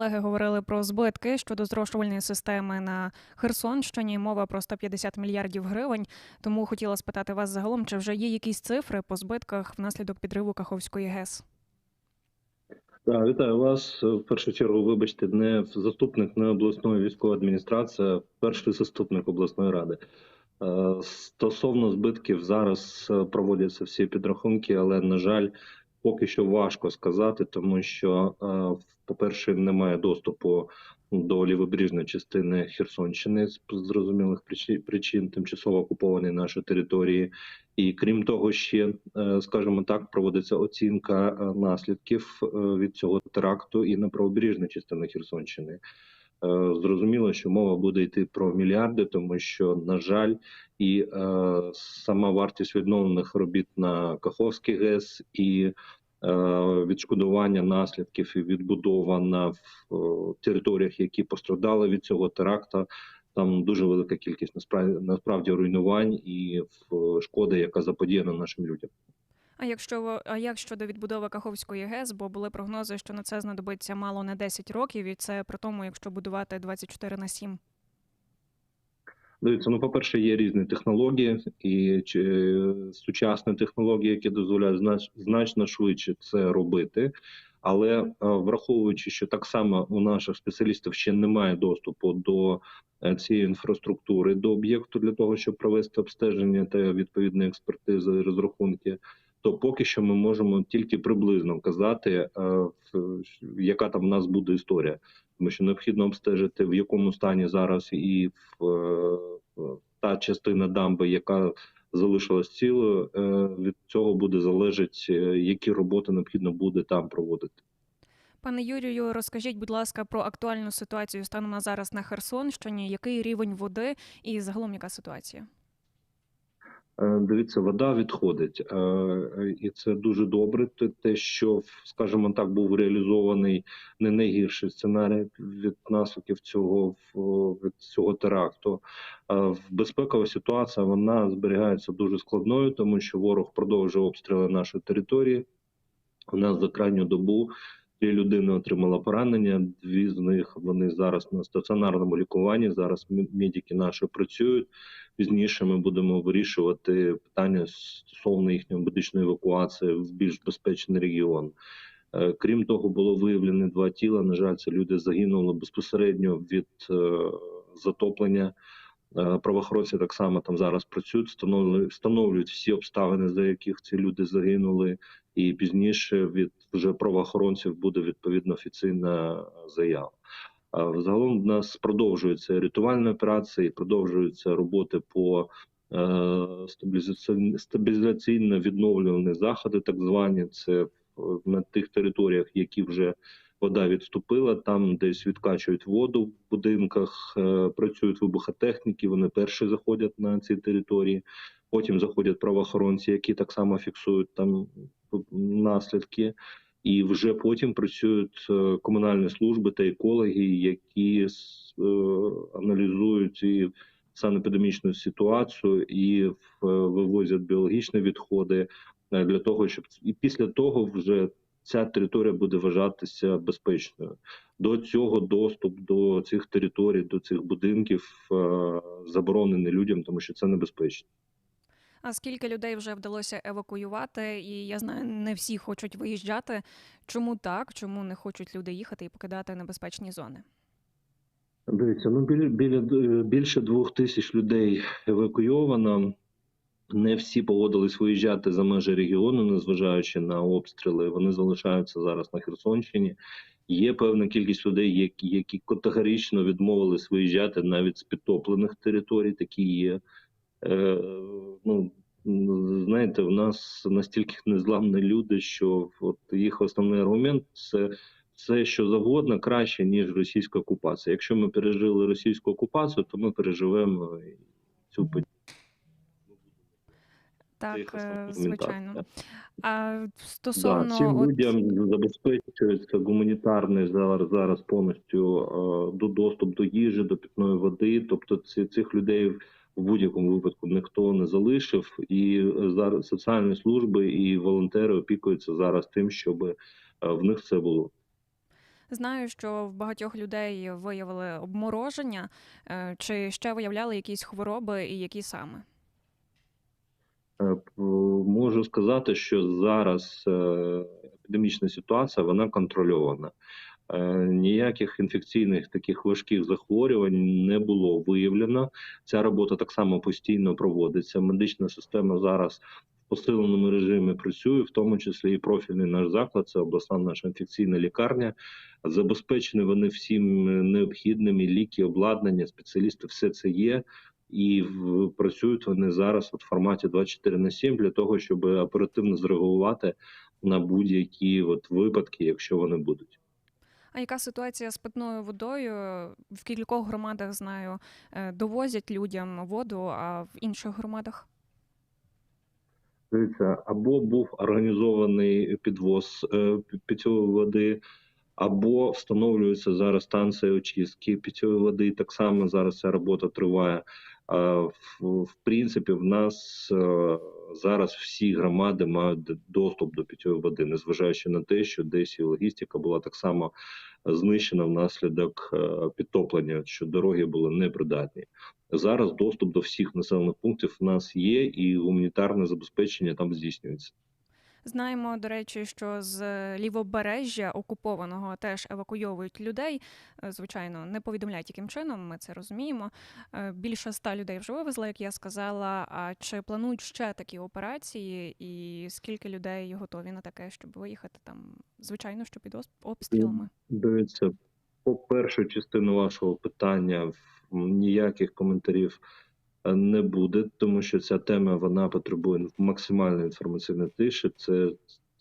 Колеги говорили про збитки щодо зрошувальної системи на Херсонщині. Мова про 150 мільярдів гривень. Тому хотіла спитати вас загалом, чи вже є якісь цифри по збитках внаслідок підриву Каховської ГЕС? Так, вітаю вас. В першу чергу, вибачте, не заступник не обласної військової адміністрації, а перший заступник обласної ради. Е, Стосовно збитків, зараз е, проводяться всі підрахунки, але на жаль, поки що важко сказати, тому що, е, по-перше, немає доступу до лівобережної частини Херсонщини з зрозумілих причин, тимчасово окуповані наші території. І крім того, ще е, скажімо так, проводиться оцінка е, наслідків від цього теракту і на правобережній частині Херсонщини. Зрозуміло, що мова буде йти про мільярди, тому що, на жаль, і е, сама вартість відновлених робіт на Каховський ГЕС і відшкодування наслідків і відбудова на е, територіях, які постраждали від цього теракта. Там дуже велика кількість насправді насправді руйнувань і шкоди, яка заподіяна нашим людям. А якщо а як щодо відбудови Каховської ГЕС, бо були прогнози, що на це знадобиться мало не 10 років, і це при тому, якщо будувати 24 на 7. Дивіться, ну по-перше, є різні технології, і чи, сучасні технології, які дозволяють знач, значно швидше це робити. Але е, враховуючи, що так само у наших спеціалістів ще немає доступу до е, цієї інфраструктури, до об'єкту для того, щоб провести обстеження та відповідні експертизи і розрахунки, то поки що ми можемо тільки приблизно казати, е, яка там в нас буде історія тому що необхідно обстежити в якому стані зараз і в, е, та частина дамби, яка залишилась цілою. е, Від цього буде залежить, е, які роботи необхідно буде там проводити. Пане Юрію, розкажіть, будь ласка, про актуальну ситуацію станом на зараз на Херсонщині. Який рівень води і загалом яка ситуація? Е, Дивіться, вода відходить, е, і це дуже добре. Те- Те, що скажімо так, був реалізований не найгірший сценарій від наслідків цього від цього теракту. Е, Безпекова ситуація вона зберігається дуже складною, тому що ворог продовжує обстріли нашої території. У нас за крайню добу дві людини отримала поранення. Дві з них вони зараз на стаціонарному лікуванні. Зараз медики наші працюють. Пізніше ми будемо вирішувати питання стосовно їхньої медичної евакуації в більш безпечний регіон. Е, Крім того, було виявлено два тіла. На жаль, це люди загинули безпосередньо від е, затоплення. Е, Правоохоронці так само там зараз працюють, встановлюють, встановлюють всі обставини, за яких ці люди загинули, і пізніше від вже правоохоронців буде відповідно офіційна заява. А Взагалом в нас продовжуються рятувальні операції, продовжуються роботи по е, стабілізаційно- відновлювані заходи, так звані. Це на тих територіях, які вже вода відступила, там десь відкачують воду в будинках, е, працюють вибухотехніки. Вони перші заходять на ці території. Потім заходять правоохоронці, які так само фіксують там наслідки. І вже потім працюють е, комунальні служби та екологи, які е, аналізують і санепідемічну ситуацію і вивозять біологічні відходи е, для того, щоб і після того вже ця територія буде вважатися безпечною. До цього доступ до цих територій, до цих будинків е, заборонений людям, тому що це небезпечно. А скільки людей вже вдалося евакуювати? І я знаю, не всі хочуть виїжджати. Чому так? Чому не хочуть люди їхати і покидати небезпечні зони? Дивіться, ну біля, біля більше двох тисяч людей евакуйовано. Не всі погодились виїжджати за межі регіону, незважаючи на обстріли. Вони залишаються зараз на Херсонщині. Є певна кількість людей, які, які категорично відмовились виїжджати навіть з підтоплених територій. Такі є. Е, ну, знаєте, у нас настільки незламні люди, що от їх основний аргумент це все, що завгодно, краще ніж російська окупація. Якщо ми пережили російську окупацію, то ми переживемо цю подію. Так, е, звичайно. А Да, стосовно цим людям забезпечується гуманітарний зараз зараз повністю е, до доступ до їжі, до питної води. Тобто ці, цих людей в будь-якому випадку ніхто не залишив, і зараз соціальні служби і волонтери опікуються зараз тим, щоб е, в них все було. Знаю, що в багатьох людей виявили обмороження, е, чи ще виявляли якісь хвороби і які саме? Е, Можу сказати, що зараз е, епідемічна ситуація вона контрольована. Е, Ніяких інфекційних таких важких захворювань не було виявлено. Ця робота так само постійно проводиться. Медична система зараз в посиленому режимі працює, в тому числі і профільний наш заклад, це обласна наша інфекційна лікарня. Забезпечені вони всім необхідним і ліки, обладнання, спеціалісти, все це є. І в, працюють вони зараз от в форматі 24 на 7 для того, щоб оперативно зреагувати на будь-які от випадки, якщо вони будуть. А яка ситуація з питною водою? В кількох громадах знаю, е, довозять людям воду, а в інших громадах? Дивіться, або був організований підвоз е, питьової води, або встановлюється зараз станція очистки питьової води. Так само зараз ця робота триває. В принципі, в нас е, зараз всі громади мають доступ до питьої води, незважаючи на те, що десь і логістика була так само знищена внаслідок е, підтоплення, що дороги були непридатні. Зараз доступ до всіх населених пунктів в нас є, і гуманітарне забезпечення там здійснюється. Знаємо, до речі, що з лівобережжя окупованого теж евакуйовують людей. Е, Звичайно, не повідомляють, яким чином, ми це розуміємо. Е, Більше ста людей вже вивезли, як я сказала. А чи планують ще такі операції, і скільки людей готові на таке, щоб виїхати там? Звичайно, що під обстрілами. Дивіться, по першу частину вашого питання ніяких коментарів е, не буде, тому що ця тема вона потребує максимальної інформаційної тиші. Це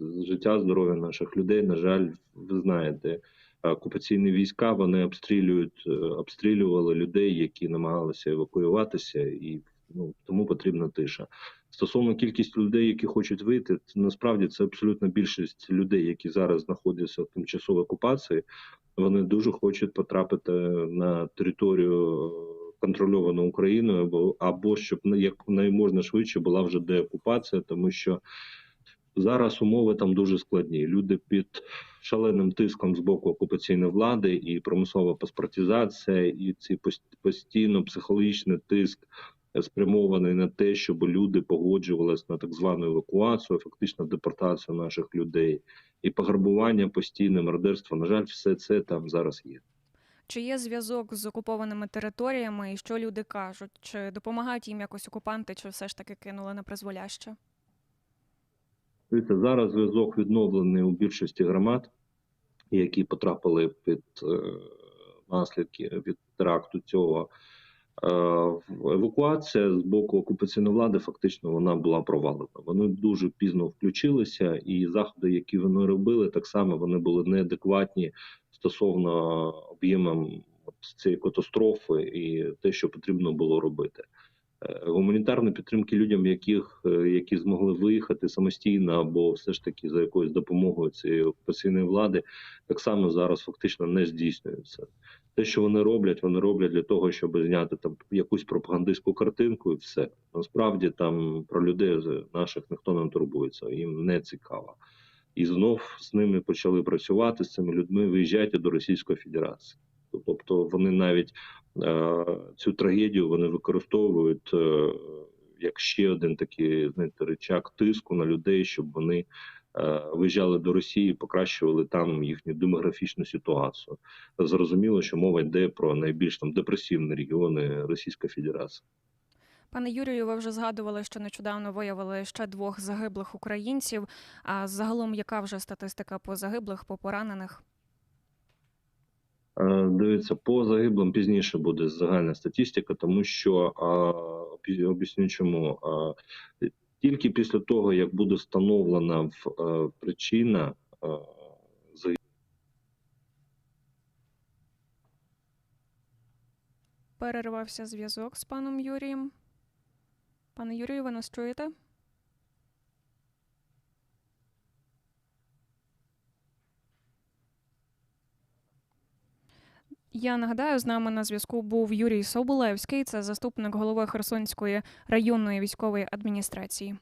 життя, здоров'я наших людей. На жаль, ви знаєте, окупаційні війська вони обстрілюють, е, обстрілювали людей, які намагалися евакуюватися, і ну тому потрібна тиша. Стосовно кількості людей, які хочуть вийти, насправді це абсолютно більшість людей, які зараз знаходяться в тимчасовій окупації. Вони дуже хочуть потрапити на територію контрольовану Україною, або або щоб як найможна швидше була вже деокупація, тому що зараз умови там дуже складні. Люди під шаленим тиском з боку окупаційної влади і примусова паспортизація, і ці постійно психологічний тиск е, спрямований на те, щоб люди погоджувалися на так звану евакуацію, фактично депортацію наших людей, і пограбування постійне мародерство. На жаль, все це там зараз є. Чи є зв'язок з окупованими територіями, і що люди кажуть? Чи допомагають їм якось окупанти, чи все ж таки кинули на призволяще? Дивіться, зараз зв'язок відновлений у більшості громад, які потрапили під е, наслідки від теракту цього. Е, евакуація з боку окупаційної влади фактично вона була провалена. Вони дуже пізно включилися, і заходи, які вони робили, так само вони були неадекватні стосовно об'ємам цієї катастрофи і те, що потрібно було робити. Е, Гуманітарної підтримки людям, яких е, які змогли виїхати самостійно або все ж таки за якоюсь допомогою цієї окупаційної влади, так само зараз фактично не здійснюється. Те, що вони роблять, вони роблять для того, щоб зняти там якусь пропагандистську картинку, і все насправді там про людей наших ніхто не турбується, їм не цікаво. І знов з ними почали працювати з цими людьми. Виїжджайте до Російської Федерації. Тобто вони навіть е, цю трагедію вони використовують е, як ще один такий знаєте, рычаг тиску на людей, щоб вони виїжджали до Росії, покращували там їхню демографічну ситуацію. Зрозуміло, що мова йде про найбільш там депресивні регіони Російської Федерації. Пане Юрію, ви вже згадували, що нещодавно виявили ще двох загиблих українців. А загалом, яка вже статистика по загиблих, по поранених? Е, Дивіться, по загиблим пізніше буде загальна статистика, тому що а, об'ясню чому. А, Тільки після того, як буде встановлена е, причина е, Перервався зв'язок з паном Юрієм. Пане Юрію, ви нас чуєте? Я нагадаю, з нами на зв'язку був Юрій Соболевський, це заступник голови Херсонської районної військової адміністрації.